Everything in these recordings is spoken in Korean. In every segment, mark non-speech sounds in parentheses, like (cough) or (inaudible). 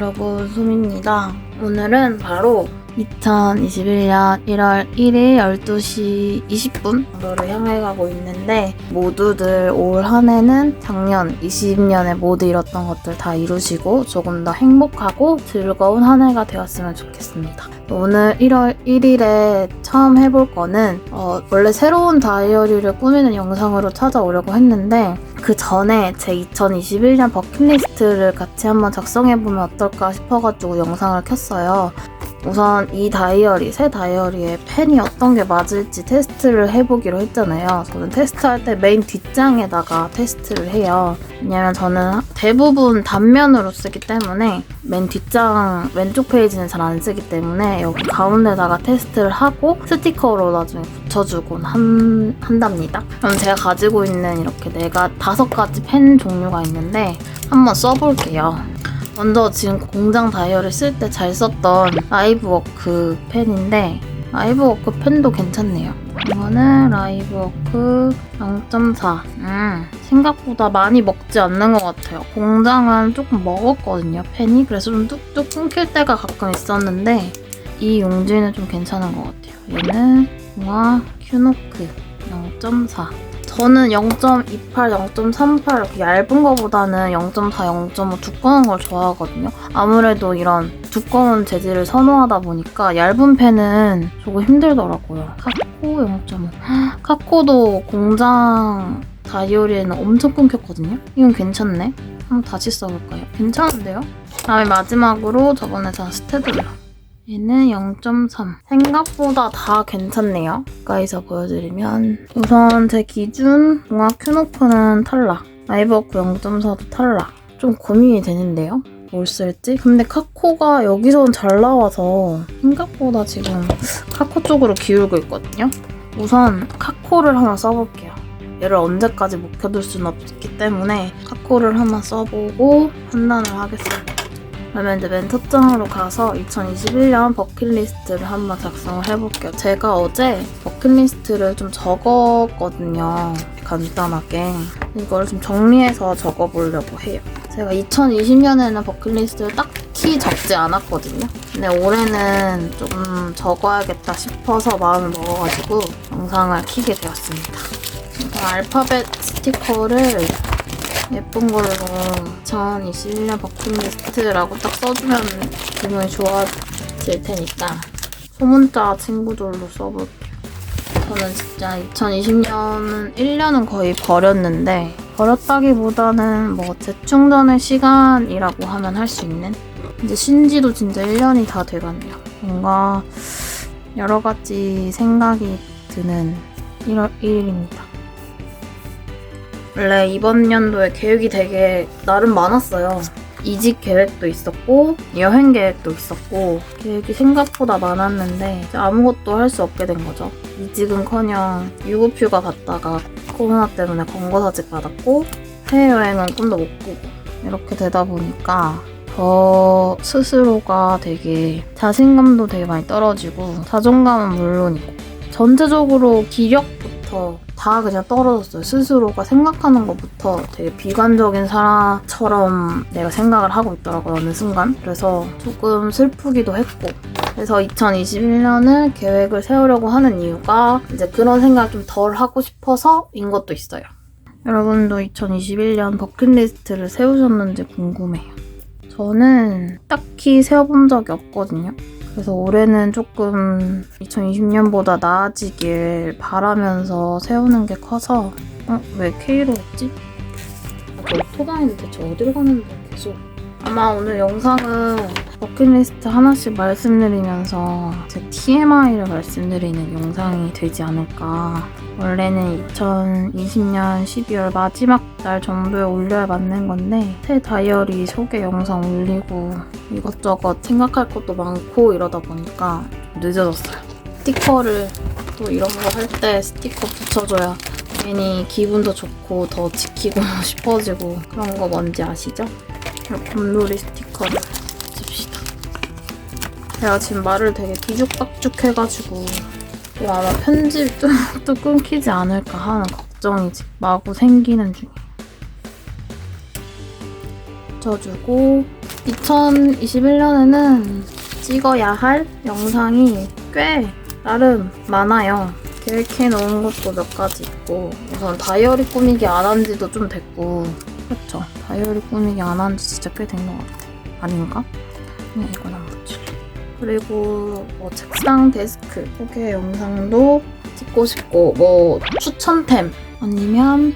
여러분 소미입니다 오늘은 바로 2021년 1월 1일 12시 20분 정도를 향해 가고 있는데 모두들 올 한 해는 작년 20년에 모두 이뤘던 것들 다 이루시고 조금 더 행복하고 즐거운 한 해가 되었으면 좋겠습니다. 오늘 1월 1일에 처음 해볼 거는 어, 원래 새로운 다이어리를 꾸미는 영상으로 찾아오려고 했는데 그 전에 제 2021년 버킷리스트를 같이 한번 작성해보면 어떨까 싶어가지고 영상을 켰어요. 우선 이 다이어리, 새 다이어리에 펜이 어떤 게 맞을지 테스트를 해보기로 했잖아요. 저는 테스트할 때 메인 뒷장에다가 테스트를 해요. 왜냐면 저는 대부분 단면으로 쓰기 때문에 맨 뒷장 왼쪽 페이지는 잘 안 쓰기 때문에 여기 가운데다가 테스트를 하고 스티커로 나중에 붙여주곤 한, 한답니다. 그럼 제가 가지고 있는 이렇게 네가 다섯 가지 펜 종류가 있는데 한번 써볼게요. 먼저 지금 공장 다이어리 쓸때 잘 썼던 라이브워크 펜인데 라이브워크 펜도 괜찮네요. 이거는 라이브워크 0.4. 음, 생각보다 많이 먹지 않는 것 같아요. 공장은 조금 먹었거든요, 펜이. 그래서 좀 뚝뚝 끊길 때가 가끔 있었는데 이 용지는 좀 괜찮은 것 같아요. 얘는 동화 큐노크 0.4. 저는 0.28, 0.38 이렇게 얇은 거보다는 0.4, 0.5 두꺼운 걸 좋아하거든요. 아무래도 이런 두꺼운 재질을 선호하다 보니까 얇은 펜은 조금 힘들더라고요. 카코 0.5. 카코도 공장 다이어리에는 엄청 끊겼거든요. 이건 괜찮네. 한번 다시 써볼까요? 괜찮은데요? 다음에 마지막으로 저번에 산 스테들러. 얘는 0.3. 생각보다 다 괜찮네요. 가까이서 보여드리면 우선 제 기준 동화 큐노프는 탈락. 라이브워크 0.4도 탈락. 좀 고민이 되는데요. 뭘 쓸지? 근데 카코가 여기서는 잘 나와서 생각보다 지금 카코 쪽으로 기울고 있거든요. 우선 카코를 하나 써볼게요. 얘를 언제까지 묵혀둘 수는 없기 때문에 카코를 하나 써보고 판단을 하겠습니다. 그러면 이제 맨첫 장으로 가서 2021년 버킷리스트를 한번 작성을 해볼게요. 제가 어제 버킷리스트를 좀 적었거든요. 간단하게. 이걸 좀 정리해서 적어보려고 해요. 제가 2020년에는 버킷리스트를 딱히 적지 않았거든요. 근데 올해는 조금 적어야겠다 싶어서 마음을 먹어가지고 영상을 키게 되었습니다. 알파벳 스티커를 예쁜 걸로 2021년 버킷리스트라고 딱 써주면 기분이 좋아질 테니까 소문자 친구들로 써볼게요. 저는 진짜 2020년은 1년은 거의 버렸는데 버렸다기보다는 뭐 재충전의 시간이라고 하면 할 수 있는 이제 신지도 진짜 1년이 다 돼가네요. 뭔가 여러 가지 생각이 드는 1월 1일입니다. 원래 이번 연도에 계획이 되게 나름 많았어요. 이직 계획도 있었고 여행 계획도 있었고 계획이 생각보다 많았는데 아무것도 할 수 없게 된 거죠. 이직은커녕 유급휴가 갔다가 코로나 때문에 권고사직 받았고 해외여행은 꿈도 못 꾸고 이렇게 되다 보니까 저 스스로가 되게 자신감도 되게 많이 떨어지고 자존감은 물론이고 전체적으로 기력부터 다 그냥 떨어졌어요. 스스로가 생각하는 것부터 되게 비관적인 사람처럼 내가 생각을 하고 있더라고요, 어느 순간. 그래서 조금 슬프기도 했고. 그래서 2021년을 계획을 세우려고 하는 이유가 이제 그런 생각을 좀 덜 하고 싶어서인 것도 있어요. 여러분도 2021년 버킷리스트를 세우셨는지 궁금해요. 저는 딱히 세워본 적이 없거든요. 그래서 올해는 조금 2020년보다 나아지길 바라면서 세우는 게 커서 어? 왜 K로 했지? 토다니는 대체 어디로 가는데 계속 아마 오늘 영상은 버킷리스트 하나씩 말씀드리면서 제 TMI를 말씀드리는 영상이 되지 않을까 원래는 2020년 12월 마지막 날 정도에 올려야 맞는 건데 새 다이어리 소개 영상 올리고 이것저것 생각할 것도 많고 이러다 보니까 늦어졌어요. 스티커를 또 이런 거 할 때 스티커 붙여줘야 괜히 기분도 좋고 더 지키고 (laughs) 싶어지고 그런 거 뭔지 아시죠? 곰돌이 스티커를 붙입시다. 제가 지금 말을 되게 뒤죽박죽 해가지고 이거 아마 편집 또, (laughs) 또 끊기지 않을까 하는 걱정이지 마구 생기는 중이에요. 붙여주고 2021년에는 찍어야 할 영상이 꽤 나름 많아요. 계획해 놓은 것도 몇 가지 있고 우선 다이어리 꾸미기 안 한 지도 좀 됐고 그렇죠. 다이어리 꾸미기 안 한 지 진짜 꽤 된 것 같아. 아닌가? 그냥 이건 안. 그리고 뭐 책상 데스크 소개 영상도 찍고 싶고 뭐 추천템 아니면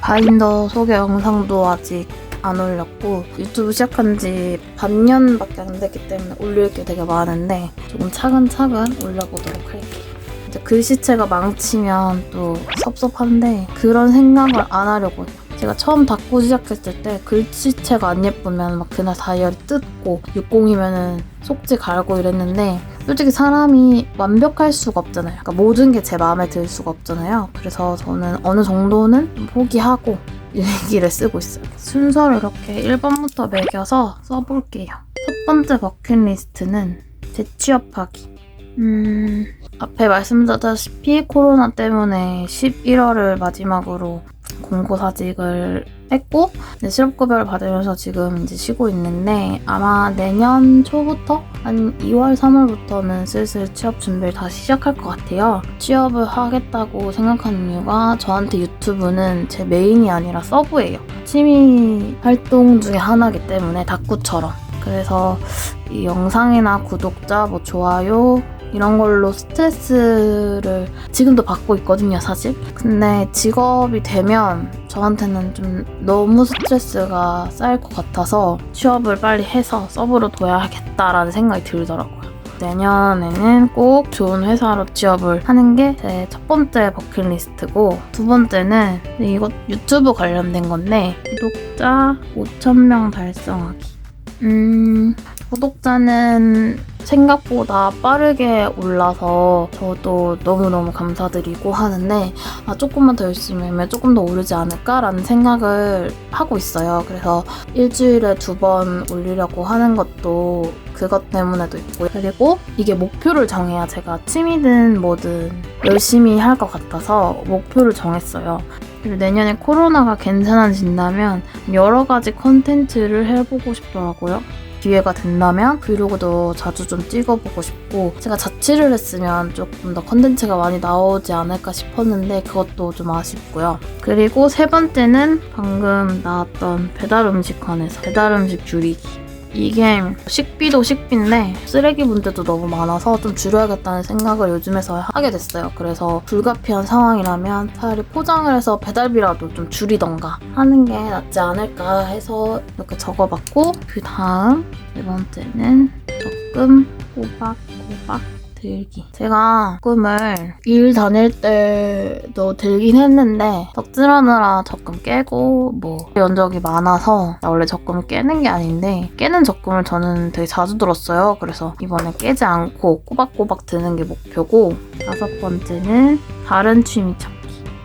바인더 소개 영상도 아직 안 올렸고 유튜브 시작한 지 반년밖에 안 됐기 때문에 올릴 게 되게 많은데 조금 차근차근 올려보도록 할게요. 글씨체가 망치면 또 섭섭한데 그런 생각을 안 하려고 해요. 제가 처음 닦고 시작했을 때 글씨체가 안 예쁘면 막 그날 다이어리 뜯고 60이면은 속지 갈고 이랬는데 솔직히 사람이 완벽할 수가 없잖아요. 그러니까 모든 게 제 마음에 들 수가 없잖아요. 그래서 저는 어느 정도는 좀 포기하고 (laughs) 일기를 쓰고 있어요. 순서를 이렇게 1번부터 매겨서 써볼게요. 첫 번째 버킷리스트는 재취업하기. 음, 앞에 말씀드렸다시피 코로나 때문에 11월을 마지막으로 공고사직을 했고 이제 실업급여를 받으면서 지금 이제 쉬고 있는데 아마 내년 초부터 한 2월 3월부터는 슬슬 취업 준비를 다시 시작할 것 같아요. 취업을 하겠다고 생각하는 이유가 저한테 유튜브는 제 메인이 아니라 서브예요. 취미 활동 중에 하나이기 때문에 다꾸처럼 그래서 이 영상이나 구독자, 뭐 좋아요 이런 걸로 스트레스를 지금도 받고 있거든요, 사실. 근데 직업이 되면 저한테는 좀 너무 스트레스가 쌓일 것 같아서 취업을 빨리 해서 서브로 둬야겠다라는 생각이 들더라고요. 내년에는 꼭 좋은 회사로 취업을 하는 게 제 첫 번째 버킷리스트고 두 번째는 이거 유튜브 관련된 건데 구독자 5,000명 달성하기. 음, 구독자는 생각보다 빠르게 올라서 저도 너무너무 감사드리고 하는데 아, 조금만 더 열심히 하면 조금 더 오르지 않을까라는 생각을 하고 있어요. 그래서 일주일에 두 번 올리려고 하는 것도 그것 때문에도 있고 그리고 이게 목표를 정해야 제가 취미든 뭐든 열심히 할 것 같아서 목표를 정했어요. 그리고 내년에 코로나가 괜찮아진다면 여러 가지 컨텐츠를 해보고 싶더라고요. 기회가 된다면 브이로그도 자주 좀 찍어보고 싶고 제가 자취를 했으면 조금 더 컨텐츠가 많이 나오지 않을까 싶었는데 그것도 좀 아쉽고요. 그리고 세 번째는 방금 나왔던 배달 음식관에서 배달 음식 줄이기. 이게 식비도 식비인데 쓰레기 문제도 너무 많아서 좀 줄여야겠다는 생각을 요즘에서 하게 됐어요. 그래서 불가피한 상황이라면 차라리 포장을 해서 배달비라도 좀 줄이던가 하는 게 낫지 않을까 해서 이렇게 적어봤고 그 다음 네 번째는 적금 꼬박꼬박 들기. 제가 적금을 일 다닐 때도 들긴 했는데 덕질하느라 적금 깨고 뭐 이런 적이 많아서 원래 적금을 깨는 게 아닌데 깨는 적금을 저는 되게 자주 들었어요. 그래서 이번에 깨지 않고 꼬박꼬박 드는 게 목표고 다섯 번째는 다른 취미 찾기.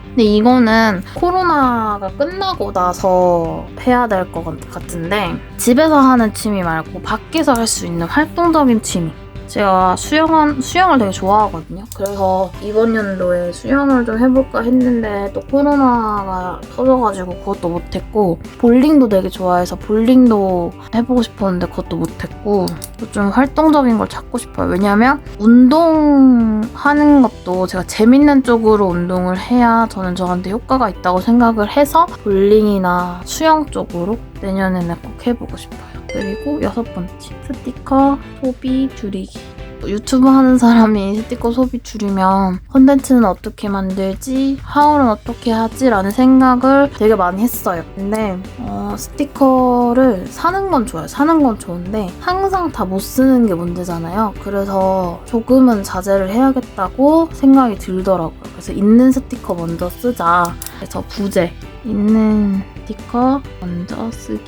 근데 이거는 코로나가 끝나고 나서 해야 될 것 같은데 집에서 하는 취미 말고 밖에서 할 수 있는 활동적인 취미. 제가 수영한, 수영을 되게 좋아하거든요. 그래서 이번 연도에 수영을 좀 해볼까 했는데 또 코로나가 터져가지고 그것도 못했고 볼링도 되게 좋아해서 볼링도 해보고 싶었는데 그것도 못했고 또좀 활동적인 걸 찾고 싶어요. 왜냐면 운동하는 것도 제가 재밌는 쪽으로 운동을 해야 저는 저한테 효과가 있다고 생각을 해서 볼링이나 수영 쪽으로 내년에는 꼭 해보고 싶어요. 그리고 여섯 번째. 스티커 소비 줄이기. 유튜브 하는 사람이 스티커 소비 줄이면 컨텐츠는 어떻게 만들지? 하울은 어떻게 하지? 라는 생각을 되게 많이 했어요. 근데 어, 스티커를 사는 건 좋아요. 사는 건 좋은데 항상 다 못 쓰는 게 문제잖아요. 그래서 조금은 자제를 해야겠다고 생각이 들더라고요. 그래서 있는 스티커 먼저 쓰자. 그래서 부재. 있는 스티커 먼저 쓰기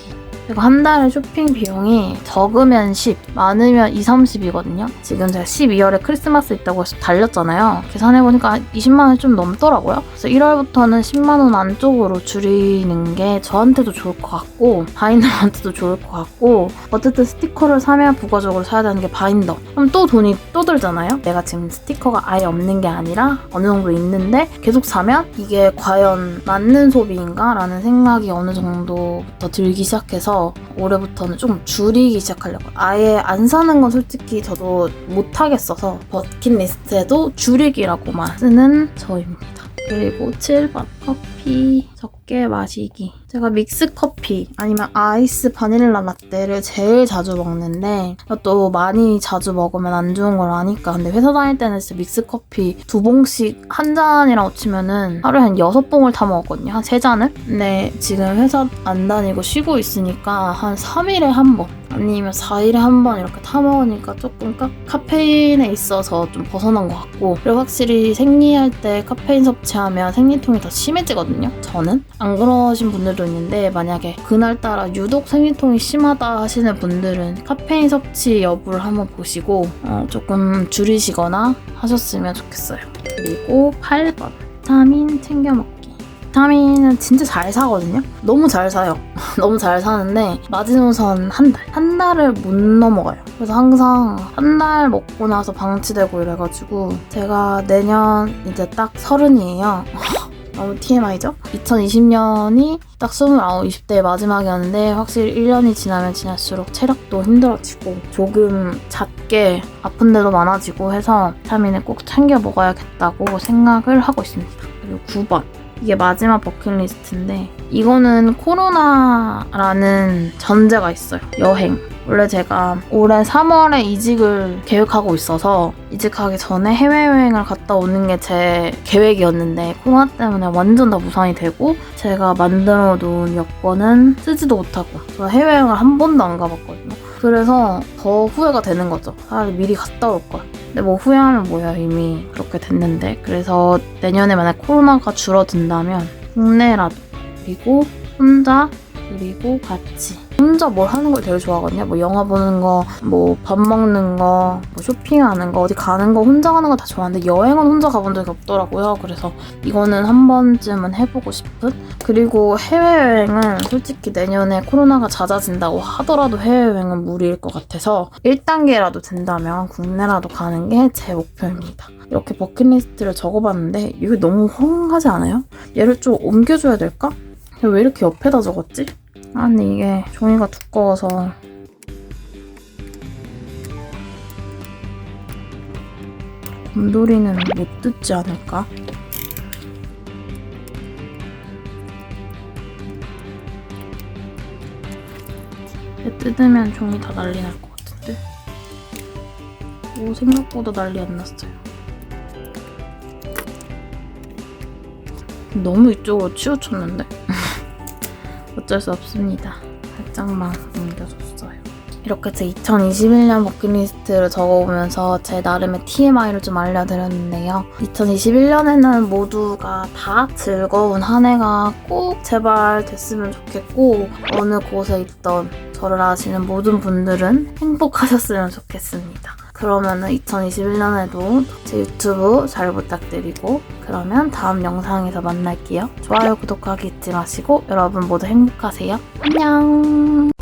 제가 한 달에 쇼핑 비용이 적으면 10, 많으면 2, 30이거든요. 지금 제가 12월에 크리스마스 있다고 달렸잖아요. 계산해보니까 20만 원이 좀 넘더라고요. 그래서 1월부터는 10만 원 안쪽으로 줄이는 게 저한테도 좋을 것 같고 바인더한테도 좋을 것 같고 어쨌든 스티커를 사면 부가적으로 사야 되는 게 바인더. 그럼 또 돈이 또 들잖아요. 내가 지금 스티커가 아예 없는 게 아니라 어느 정도 있는데 계속 사면 이게 과연 맞는 소비인가? 라는 생각이 어느 정도부터 들기 시작해서 올해부터는 좀 줄이기 시작하려고. 아예 안 사는 건 솔직히 저도 못 하겠어서 버킷리스트에도 줄이기라고만 쓰는 저입니다. 그리고 7번 커피 적게 마시기. 제가 믹스 커피 아니면 아이스 바닐라 라떼를 제일 자주 먹는데 또 많이 자주 먹으면 안 좋은 걸 아니까 근데 회사 다닐 때는 진짜 믹스 커피 두 봉씩 한 잔이라고 치면은 하루에 한 여섯 봉을 다 먹었거든요. 한 세 잔을. 근데 지금 회사 안 다니고 쉬고 있으니까 한 3일에 한 번. 아니면 4일에 한 번 이렇게 타 먹으니까 조금 카, 카페인에 있어서 좀 벗어난 것 같고 그리고 확실히 생리할 때 카페인 섭취하면 생리통이 더 심해지거든요 저는 안 그러신 분들도 있는데 만약에 그날따라 유독 생리통이 심하다 하시는 분들은 카페인 섭취 여부를 한번 보시고 어, 조금 줄이시거나 하셨으면 좋겠어요 그리고 8번 비타민 챙겨 먹기 비타민은 진짜 잘 사거든요. 너무 잘 사요. (laughs) 너무 잘 사는데 마지노선 한 달. 한 달을 못 넘어가요. 그래서 항상 한 달 먹고 나서 방치되고 이래가지고 제가 내년 이제 딱 서른이에요. (laughs) 너무 TMI죠? 2020년이 딱 29, 20대의 마지막이었는데 확실히 1년이 지나면 지날수록 체력도 힘들어지고 조금 잦게 아픈 데도 많아지고 해서 비타민을 꼭 챙겨 먹어야겠다고 생각을 하고 있습니다. 그리고 9번. 이게 마지막 버킷리스트인데 이거는 코로나라는 전제가 있어요. 여행. 원래 제가 올해 3월에 이직을 계획하고 있어서 이직하기 전에 해외여행을 갔다 오는 게 제 계획이었는데 코로나 때문에 완전 다 무산이 되고 제가 만들어 놓은 여권은 쓰지도 못하고 저 해외여행을 한 번도 안 가봤거든요. 그래서 더 후회가 되는 거죠. 차라리 미리 갔다 올 걸. 근데 뭐 후회하면 뭐야 이미 그렇게 됐는데. 그래서 내년에 만약 코로나가 줄어든다면 국내라도 그리고 혼자 그리고 같이 혼자 뭘 하는 걸 되게 좋아하거든요 뭐 영화 보는 거 뭐 밥 먹는 거 뭐 쇼핑하는 거 어디 가는 거 혼자 가는 거 다 좋아하는데 여행은 혼자 가본 적이 없더라고요 그래서 이거는 한 번쯤은 해보고 싶은 그리고 해외여행은 솔직히 내년에 코로나가 잦아진다고 하더라도 해외여행은 무리일 것 같아서 1단계라도 된다면 국내라도 가는 게 제 목표입니다. 이렇게 버킷리스트를 적어봤는데 이게 너무 허황하지 않아요? 얘를 좀 옮겨줘야 될까? 왜 이렇게 옆에다 적었지? 아 근데 이게 종이가 두꺼워서 곰돌이는 못 듣지 않을까? 배 뜯으면 종이 다 난리 날 것 같은데. 오, 생각보다 난리 안 났어요. 너무 이쪽으로 치우쳤는데? 어쩔 수 없습니다. 살짝만 옮겨줬어요. 이렇게 제 2021년 버킷리스트를 적어보면서 제 나름의 TMI를 좀 알려드렸는데요. 2021년에는 모두가 다 즐거운 한 해가 꼭 제발 됐으면 좋겠고 어느 곳에 있던 저를 아시는 모든 분들은 행복하셨으면 좋겠습니다. 그러면은 2021년에도 제 유튜브 잘 부탁드리고 그러면 다음 영상에서 만날게요. 좋아요, 구독하기 잊지 마시고 여러분 모두 행복하세요. 안녕!